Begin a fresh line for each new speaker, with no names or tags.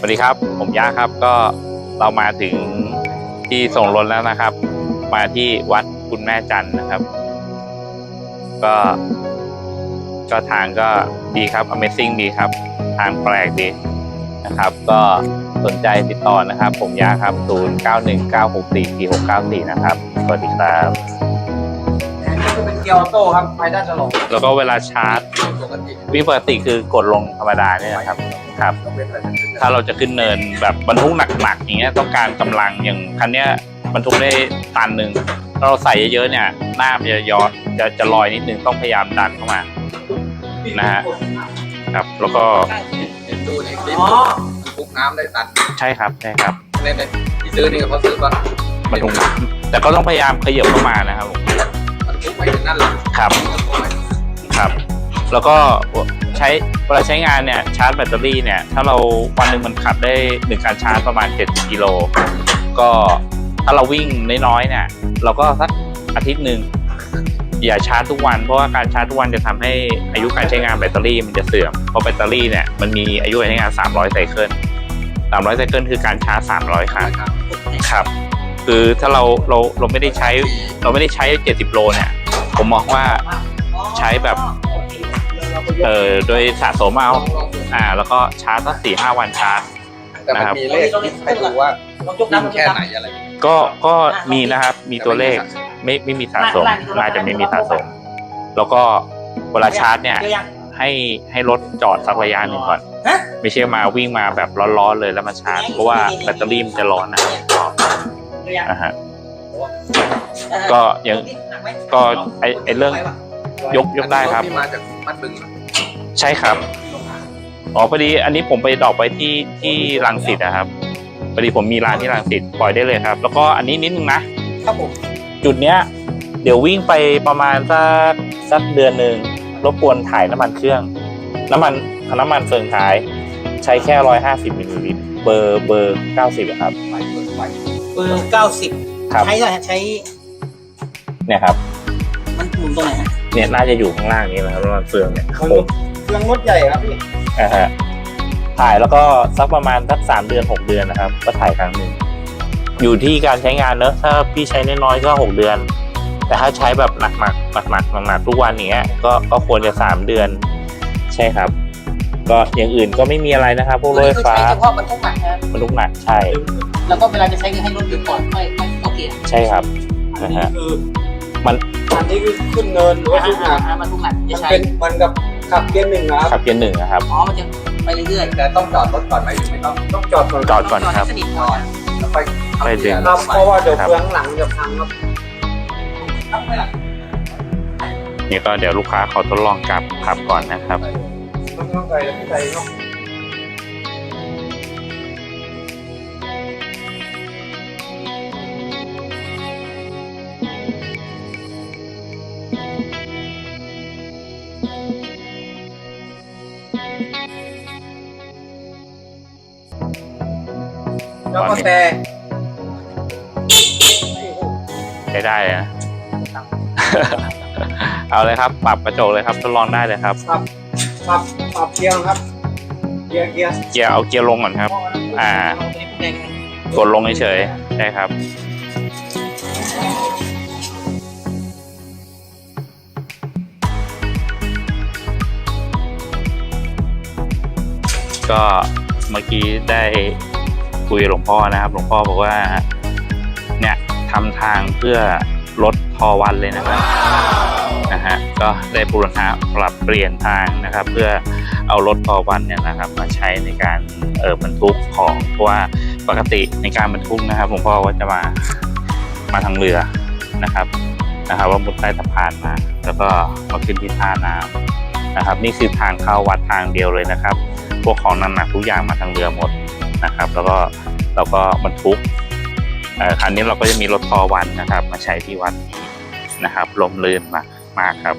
สวัสดีครับ ผมย่าครับก็เรามาถึงที่ส่งรถแล้วนะครับ มาที่วัดคุณแม่จันทร์นะครับ ก็ ก็ทางก็ดีครับ Amazing ดีครับ ทางแปลกดีนะครับ ก็สนใจติดต่อนะครับ ผมยาครับ 0919644694 นะครับ สวัสดีครับ
อันนี้ก็เป็นเกียร์ออโต้ครับไปได้ตลอด
แล้วก็เวลาชาร์จ
ป กติ
วิปกติคือกดลงธรรมดาเนี่ยนะครับครับ
ต้องเป็นอะไรที่
ถ้าเราจะขึ้นเนินแบบบรรทุกหนักๆอย่างเงี้ยต้องการกำลังอย่างคันเนี้ยบรรทุกได้ตันหนึ่งถ้าเราใส่เยอะๆเนี่ยหน้ามันจะย้อนจะจะลอยนิดนึงต้องพยายามดันเข้ามานะฮะครับ แล้วก็
เห็นดูในคลิปปุ๊กน้ำได้ตัน
ใช่ครับใช่ครับ
ในในที่ซื้อนี่ก็เขาซื้อว่า
บรรทุกหนักแต่ก็ต้องพยายามขยับเข้ามานะครับผม
มันปุ๊กไม่ถึงนั่นหรอก
ครับครับ แล้วก็ใช้เวลาใช้งานเนี่ยชาร์จแบตเตอรี่เนี่ยถ้าเราวันหนึ่งมันขับได้หนึ่งการชาร์จประมาณ 70กิโลก็ถ้าเราวิ่งน้อยๆเนี่ยเราก็สักอาทิตย์หนึ่งอย่าชาร์จทุกวันเพราะว่าการชาร์จทุกวันจะทำให้อายุการใช้งานแบตเตอรี่มันจะเสื่อมเพราะแบตเตอรี่เนี่ยมันมีอายุการใช้งาน 300ไซเคิล300ไซเคิลคือการชาร์จ 300 ครั้งครับ คือถ้าเราเราเราไม่ได้ใช้เราไม่ได้ใช้ 70 โลเนี่ยผมมองว่าใช้แบบ เอ่อโดยสะสมเอาอ่า แล้วก็ชาร์จสักสี่ห้าวันชาร์จ
แต่มันมีเลขที่ให้ดูว่าวิ่งแค่ไหนอะไร
ก็ก็มีนะครับมีตัวเลขไม่ไม่มีสะสมน่าจะไม่มีสะสม แล้วก็เวลาชาร์จเนี่ยให้ให้รถจอดสักระยะหนึ่งก่อน ไม่ใช่มาวิ่งมาแบบร้อนๆเลยแล้วมาชาร์จ เพราะว่าแบตเตอรี่มันจะร้อนนะครับนะฮะก็ยังก็ไอไอเรื่อง ยกยกได้ครับ
ที่มาจากมัดบึง
ใช่ครับ อ๋อพอดีอันนี้ผมไปดรอกไปที่ที่รังสิตนะครับพอดีผมมีร้านที่รังสิตปล่อยได้เลยครับ แล้วก็อันนี้นิดนึงนะ
ครับผม
จุดเนี้ย เดี๋ยววิ่งไปประมาณสักสักเดือนหนึ่งรบกวนถ่ายน้ำมันเครื่อง น้ำมันน้ำมันเฟืองท้าย ใช้แค่ร้อยห้าสิบมิลลิลิตรเบอร์เบอร์เก้าสิบครับ
ไปเปิดไฟ
เบอร์เก้าสิบ
ครับ
ใช้อะไรฮะใช้
เนี่ยครับ เนี่ยน่าจะอยู่ข้างล่างนี้นะครับน้ำมันเฟืองเนี่ยครับผม
เครื่องรถใหญ่ครับพี่
นะฮะถ่ายแล้วก็สักประมาณสักสามเดือนหกเดือนนะครับ ก็ถ่ายครั้งหนึ่งอยู่ที่การใช้งานเนอะถ้าพี่ใช้น้อยๆก็หกเดือน แต่ถ้าใช้แบบหนักๆหนักๆหนักๆหนักๆทุกวันอย่างเงี้ยก็ก็ควรจะสามเดือน ใช่ครับ ก็อย่างอื่นก็ไม่มีอะไรนะครับพวกรถไฟฟ้า
ใช้เฉพาะบรรทุกหนักนะครับ
บรรทุกหนักใช่
แล้วก็เวลาจะใช้ให้รถหยุดก่อนค่อยค่อยโอเค
ใช่ครับนะฮะ
คือ
มัน
อันนี้คือขึ้นเนินหรือว่าขึ้นหนัก
บรรทุกหนักจะ
มัน
ใช้
เป็นเหมันกับขับเกียร์หนึ่งนะครับ
ขับเกียร์หนึ่งนะครับ
อ๋อมันจะไปเรื่อย
แต่ต้องจอดรถก่อนไหมหรือไม่ต้องต้องจอดก่อน
จอด
ๆ
ก่อนครับ
สนิทก่อน
แล้วไป
ไปดึง
ครับเพราะว่าเดี๋ยวเฟืองหลังจะพังครับ
ครับไม่หลัก
นี่ก็เดี๋ยวลูกค้าขอทดลองกลับขับก่อนนะครับ
ต้องต้องใส่แล้วพี่ใส่เนาะ แล้วก็แต่
ใช้ได้เลยนะเอาเลยครับ ปรับกระจกเลยครับทดลองได้เลยครับ
ปรับปรับปรับเกียร์ครับ เกียร์เกียร์
เกียร์เอาเกียร์ลงก่อนครับ อ่ากดลงเฉยๆใช่ครับ ก็เมื่อกี้ได้คุยหลวงพ่อนะครับ หลวงพ่อบอกว่า เนี่ยทำทางเพื่อลดทอวันเลยนะครับนะฮะก็ได้บูรณะปรับเปลี่ยนทางนะครับ เพื่อเอารถทอวันเนี่ยนะครับ มาใช้ในการเออบรรทุกของเพราะว่าปกติในการบรรทุกนะครับหลวงพ่อก็จะมามาทางเรือนะครับนะครับ ว่ามุดใต้สะพานมา แล้วก็มาขึ้นที่ท่าน้ำนะครับ นี่คือทางเข้าวัดทางเดียวเลยนะครับ วกของหนักๆทุกอย่างมาทางเรือหมดนะครับ แล้วก็เราก็บรรทุกครั้นี้เราก็จะมีรถทอวันนะครับ มาใช้ที่วัดนี้นะครับลมลื่นมากมากครับ